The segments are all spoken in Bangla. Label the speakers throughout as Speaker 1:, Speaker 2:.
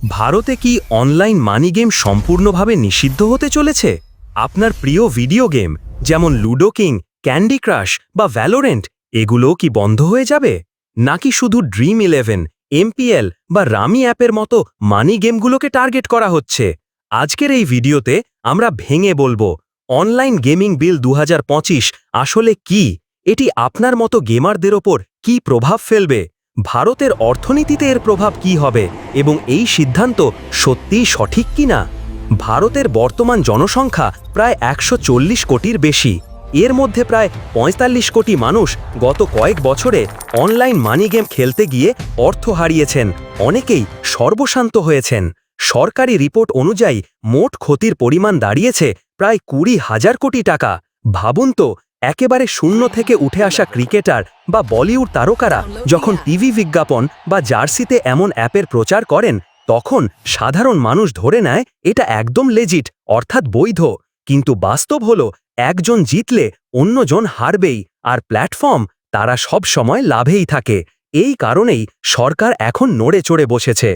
Speaker 1: ভারতে কি অনলাইন মানি গেম সম্পূর্ণভাবে নিষিদ্ধ হতে চলেছে? আপনার প্রিয় ভিডিও গেম, যেমন লুডো কিং, ক্যান্ডি ক্রাশ বা ভ্যালোরেন্ট, এগুলোও কি বন্ধ হয়ে যাবে? নাকি শুধু ড্রিম ইলেভেন, এমপিএল বা রামি অ্যাপের মতো মানি গেমগুলোকে টার্গেট করা হচ্ছে? আজকের এই ভিডিওতে আমরা ভেঙে বলব, অনলাইন গেমিং বিল দু হাজার পঁচিশ আসলে কি? এটি আপনার মতো গেমারদের ওপর কি প্রভাব ফেলবে? ভারতের অর্থনীতিতে এর প্রভাব কি হবে এবং এই সিদ্ধান্ত সত্যিই সঠিক কিনা? ভারতের বর্তমান জনসংখ্যা প্রায় একশো চল্লিশ কোটির বেশি। এর মধ্যে প্রায় ৪৫ কোটি মানুষ গত কয়েক বছরে অনলাইন মানি গেম খেলতে গিয়ে অর্থ হারিয়েছেন। অনেকেই সর্বশান্ত হয়েছেন। সরকারি রিপোর্ট অনুযায়ী মোট ক্ষতির পরিমাণ দাঁড়িয়েছে প্রায় কুড়ি হাজার কোটি টাকা। ভাবুন তো একেবারে শূন্য থেকে উঠে আসা ক্রিকেটার বা বলিউড তারকারা যখন টিভি বিজ্ঞাপন বা জার্সিতে এমন অ্যাপের প্রচার করেন, তখন সাধারণ মানুষ ধরে নেয় এটা একদম লেজিট অর্থাৎ বৈধ। কিন্তু বাস্তব হল, একজন জিতলে অন্যজন হারবেই, আর প্ল্যাটফর্ম তারা সব সময় লাভেই থাকে। এই কারণেই সরকার এখন নড়ে চড়ে বসেছে।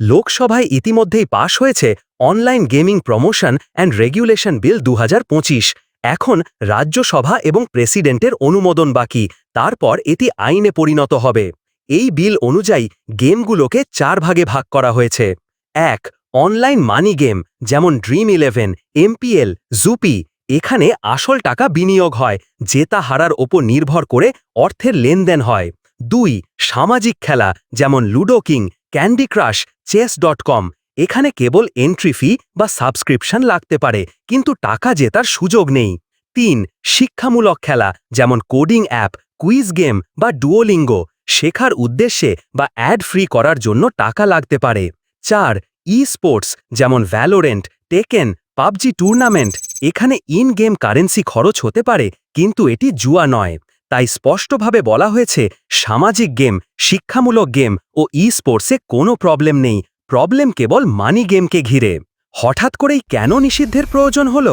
Speaker 1: লোকসভায় ইতিমধ্যেই পাশ হয়েছে online gaming promotion and regulation bill দু হাজার পঁচিশ। এখন রাজ্যসভা এবং প্রেসিডেন্টের অনুমোদন বাকি, তারপর এটি আইনে পরিণত হবে। এই বিল অনুযায়ী গেমগুলোকে চার ভাগে ভাগ করা হয়েছে। এক, অনলাইন মানি গেম, যেমন ড্রিম ইলেভেন, এমপিএল, জুপি, এখানে আসল টাকা বিনিয়োগ হয় জেতা হারার ওপর নির্ভর করে অর্থের লেনদেন হয়। দুই, সামাজিক খেলা, যেমন Ludo King, Candy Crush, chess dot com এখানে কেবল এন্ট্রি ফি বা সাবস্ক্রিপশন লাগতে পারে, কিন্তু টাকা জেতার সুযোগ নেই। তিন, শিক্ষামূলক খেলা, যেমন কোডিং অ্যাপ কুইজ গেম বা ডুওলিঙ্গো শেখার উদ্দেশ্যে বা অ্যাড ফ্রি করার জন্য টাকা লাগতে পারে। চার ই স্পোর্টস যেমন ভ্যালোরেন্ট টেকেন পাবজি টুর্নামেন্ট এখানে ইন গেম কারেন্সি খরচ হতে পারে, কিন্তু এটি জুয়া নয়। তাই স্পষ্টভাবে বলা হয়েছে, সামাজিক গেম শিক্ষামূলক গেম ও ই স্পোর্টসে কোনো প্রবলেম নেই। প্রবলেম কেবল মানি গেমকে ঘিরে। হঠাৎ করেই কেন নিষিদ্ধের প্রয়োজন হল?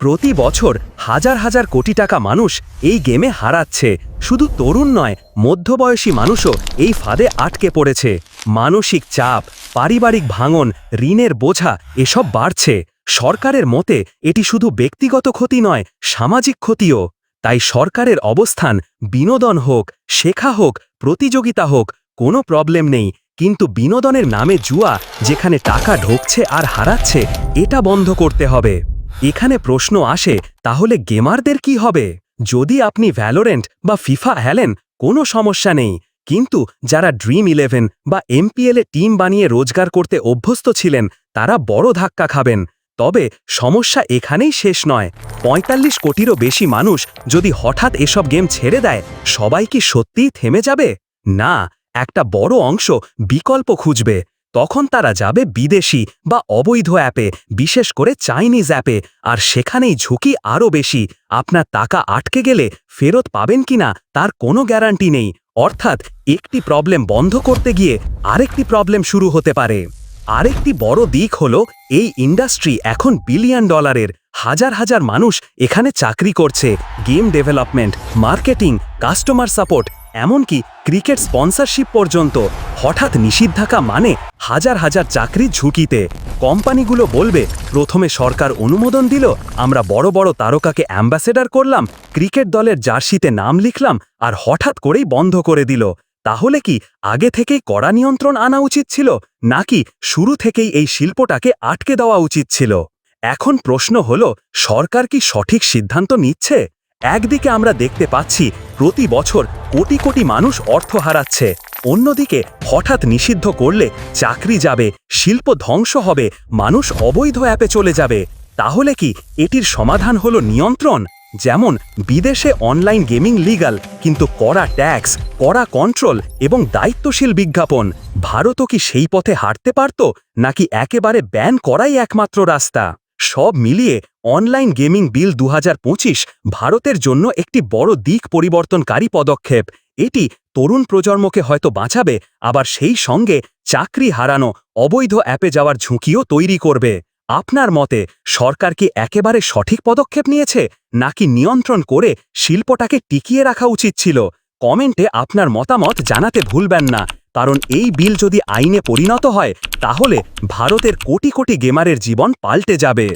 Speaker 1: প্রতি বছর হাজার হাজার কোটি টাকা মানুষ এই গেমে হারাচ্ছে। শুধু তরুণ নয়, মধ্যবয়সী মানুষও এই ফাঁদে আটকে পড়েছে। মানসিক চাপ, পারিবারিক ভাঙন, ঋণের বোঝা, এসব বাড়ছে। সরকারের মতে এটি শুধু ব্যক্তিগত ক্ষতি নয়, সামাজিক ক্ষতিও। তাই সরকারের অবস্থান বিনোদন হোক, শেখা হোক, প্রতিযোগিতা হোক, কোনো প্রবলেম নেই। কিন্তু বিনোদনের নামে জুয়া যেখানে টাকা ঢোকছে আর হারাচ্ছে, এটা বন্ধ করতে হবে। এখানে প্রশ্ন আসে, তাহলে গেমারদের কি হবে? যদি আপনি ভ্যালোরেন্ট বা ফিফা হেলেন, কোনো সমস্যা নেই। কিন্তু যারা ড্রিম ইলেভেন বা এমপিএল এ টিম বানিয়ে রোজগার করতে অভ্যস্ত ছিলেন, তারা বড় ধাক্কা খাবেন। তবে সমস্যা এখানেই শেষ নয়। ৪৫ কোটিরও বেশি মানুষ যদি হঠাৎ এসব গেম ছেড়ে দেয়, সবাই কি সত্যিই থেমে যাবে? না একটা বড় অংশ বিকল্প খুঁজবে। তখন তারা যাবে বিদেশি বা অবৈধ অ্যাপে, বিশেষ করে চাইনিজ অ্যাপে, আর সেখানেই ঝুঁকি আরও বেশি। আপনার টাকা আটকে গেলে ফেরত পাবেন কিনা তার কোনো গ্যারান্টি নেই। অর্থাৎ একটি প্রবলেম বন্ধ করতে গিয়ে আরেকটি প্রবলেম শুরু হতে পারে। আরেকটি বড় দিক হল, এই ইন্ডাস্ট্রি এখন বিলিয়ন ডলারের। হাজার হাজার মানুষ এখানে চাকরি করছে। Game development, marketing, customer support এমনকি ক্রিকেট স্পন্সরশিপ পর্যন্ত হঠাৎ নিষিদ্ধাকা মানে হাজার হাজার চাকরি ঝুঁকিতে। কোম্পানিগুলো বলবে, প্রথমে সরকার অনুমোদন দিল, আমরা বড় বড় তারকাকে অ্যাম্বাসেডার করলাম, ক্রিকেট দলের জার্সিতে নাম লিখলাম আর হঠাৎ করেই বন্ধ করে দিল। তাহলে কি আগে থেকেই কড়া নিয়ন্ত্রণ আনা উচিত ছিল, নাকি শুরু থেকেই এই শিল্পটাকে আটকে দেওয়া উচিত ছিল? এখন প্রশ্ন হল, সরকার কি সঠিক সিদ্ধান্ত নিচ্ছে? একদিকে আমরা দেখতে পাচ্ছি প্রতি বছর কোটি কোটি মানুষ অর্থ হারাচ্ছে। অন্যদিকে, হঠাৎ নিষিদ্ধ করলে চাকরি যাবে, শিল্প ধ্বংস হবে, মানুষ অবৈধ অ্যাপে চলে যাবে। তাহলে কি এটির সমাধান হলো নিয়ন্ত্রণ? যেমন, বিদেশে অনলাইন গেমিং লিগাল, কিন্তু কড়া ট্যাক্স, কড়া কন্ট্রোল এবং দায়িত্বশীল বিজ্ঞাপন। ভারতও কি সেই পথে হাঁটতে পারত, নাকি একেবারে ব্যান করাই একমাত্র রাস্তা? সব মিলিয়ে অনলাইন গেমিং বিল দু হাজার পঁচিশ ভারতের জন্য একটি বড় দিক পরিবর্তনকারী পদক্ষেপ। এটি তরুণ প্রজন্মকে হয়তো বাঁচাবে, আবার সেই সঙ্গে চাকরি হারানো, অবৈধ অ্যাপে যাওয়ার ঝুঁকিও তৈরি করবে। আপনার মতে, সরকার কি একেবারে সঠিক পদক্ষেপ নিয়েছে, নাকি নিয়ন্ত্রণ করে শিল্পটাকে টিকিয়ে রাখা উচিত ছিল? কমেন্টে আপনার মতামত জানাতে ভুলবেন না। কারণ এই বিল যদি আইনে পরিণত হয়, তাহলে ভারতের কোটি কোটি গেমারের জীবন পাল্টে যাবে।